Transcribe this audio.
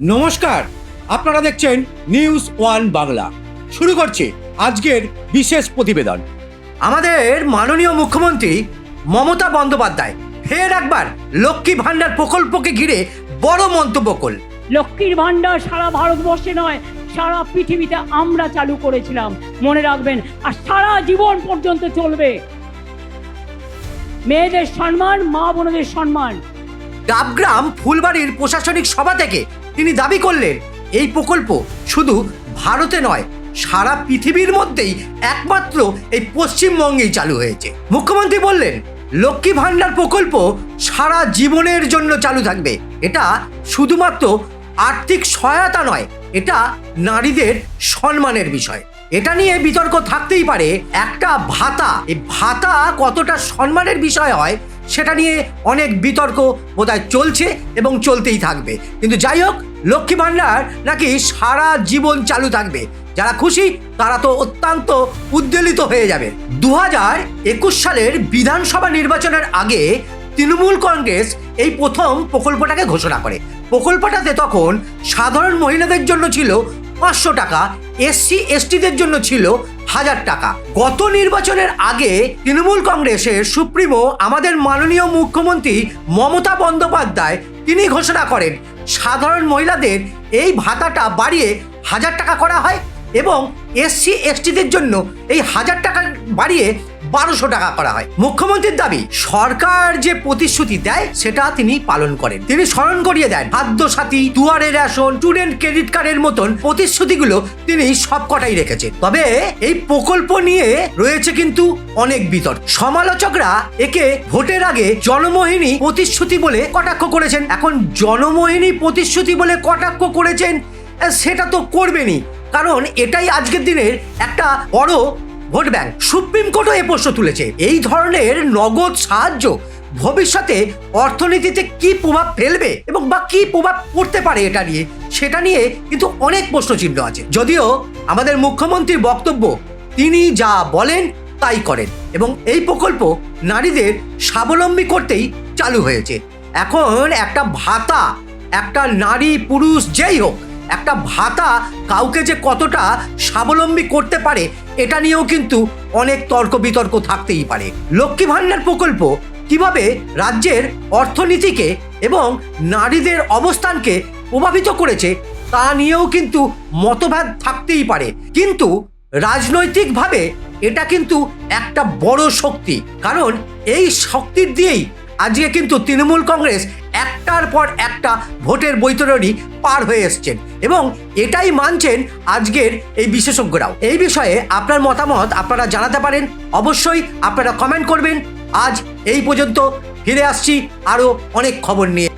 নমস্কার আপনারা দেখছেন নিউজ ওয়ান বাংলা শুরু করছে আজকের বিশেষ প্রতিবেদন। আমাদের মাননীয় মুখ্যমন্ত্রী মমতা বন্দ্যোপাধ্যায় ফের একবার লক্ষ্মী ভাণ্ডার প্রকল্পকে ঘিরে বড় মন্তব্য করল লক্ষ্মীর ভাণ্ডার সারা ভারতবর্ষে নয় সারা পৃথিবীতে আমরা চালু করেছিলাম। মনে রাখবেন আর সারা জীবন পর্যন্ত চলবে। মেয়েদের সম্মান মা বোনদের সম্মান। ডাবগ্রাম ফুলবাড়ির প্রশাসনিক সভা থেকে তিনি দাবি করলেন, এই প্রকল্প শুধু ভারতে নয়, সারা পৃথিবীর মধ্যেই একমাত্র এই পশ্চিমবঙ্গেই চালু হয়েছে। মুখ্যমন্ত্রী বললেন, লক্ষ্মী ভাণ্ডার প্রকল্প সারা জীবনের জন্য চালু থাকবে। এটা শুধুমাত্র আর্থিক সহায়তা নয়, এটা নারীদের সম্মানের বিষয়। এটা নিয়ে বিতর্ক থাকতেই পারে। একটা ভাতা, এই ভাতা কতটা সম্মানের বিষয় হয়, সেটা নিয়ে অনেক বিতর্ক বোধহয় চলছে এবং চলতেই থাকবে। কিন্তু যাই হোক, লক্ষ্মী ভাণ্ডার নাকি সারা জীবন চালু থাকবে। যারা খুশি, তারা তো অত্যন্ত উদ্বেলিত হয়ে যাবে। দু হাজার একুশ সালের বিধানসভা নির্বাচনের আগে তৃণমূল কংগ্রেস এই প্রথম প্রকল্পটাকে ঘোষণা করে। প্রকল্পটাতে তখন সাধারণ মহিলাদের জন্য ছিল পাঁচশো টাকা এসসি এসটিদের জন্য ছিল হাজার টাকা। গত নির্বাচনের আগে তৃণমূল কংগ্রেসের সুপ্রিমো, আমাদের মাননীয় মুখ্যমন্ত্রী মমতা বন্দ্যোপাধ্যায় তিনি ঘোষণা করেন, সাধারণ মহিলাদের এই ভাতাটা বাড়িয়ে হাজার টাকা করা হয় এবং এসসি এসটিদের জন্য এই হাজার টাকা বাড়িয়ে বারোশো টাকা করা হয়। মুখ্যমন্ত্রীর দাবি, সরকার যে প্রতিশ্রুতি দেয়, সেটা তিনি পালন করেন। তিনি স্মরণ করিয়ে দেন খাদ্য সাথী দুয়ারে রেশন, স্টুডেন্ট ক্রেডিট কার্ডের মতন প্রতিশ্রুতিগুলো তিনি সবকটাই রেখেছেন। তবে এই প্রকল্প নিয়ে রয়েছে কিন্তু অনেক বিতর্ক। সমালোচকরা একে ভোটের আগে জনমোহিনী প্রতিশ্রুতি বলে কটাক্ষ করেছেন। এখন জনমোহিনী প্রতিশ্রুতি বলে কটাক্ষ করেছেন, সেটা তো করবেনই। কারণ এটাই আজকের দিনের একটা বড় ভোট ব্যাংক সুপ্রিম কোর্টও এ প্রশ্ন তুলেছে। এই ধরনের নগদ সাহায্য ভবিষ্যতে অর্থনীতিতে কি প্রভাব ফেলবে এবং বা কি প্রভাব পড়তে পারে এটা নিয়ে, সেটা নিয়ে কিন্তু অনেক প্রশ্নচিহ্ন আছে। যদিও আমাদের মুখ্যমন্ত্রীর বক্তব্য, তিনি যা বলেন তাই করেন এবং এই প্রকল্প নারীদের স্বাবলম্বী করতেই চালু হয়েছে। এখন একটা ভাতা, একটা নারী পুরুষ যেই হোক একটা ভাতা কাউকে যে কতটা স্বাবলম্বী করতে পারে, এটা নিয়েও কিন্তু অনেক তর্ক বিতর্ক থাকতেই পারে। লক্ষ্মী ভাণ্ডার প্রকল্প কীভাবে রাজ্যের অর্থনীতিকে এবং নারীদের অবস্থানকে প্রভাবিত করেছে, তা নিয়েও কিন্তু মতভেদ থাকতেই পারে। কিন্তু রাজনৈতিকভাবে এটা কিন্তু একটা বড় শক্তি, কারণ এই শক্তির দিয়েই আজকে কিন্তু তৃণমূল কংগ্রেস একটার পর একটা ভোটের বৈতরণী পার হয়ে এসছেন এবং এটাই মানছেন আজকের এই বিশেষজ্ঞরাও। এই বিষয়ে আপনার মতামত আপনারা জানাতে পারেন। অবশ্যই আপনারা কমেন্ট করবেন। আজ এই পর্যন্ত ফিরে আসছি। আরও অনেক খবর নিয়ে।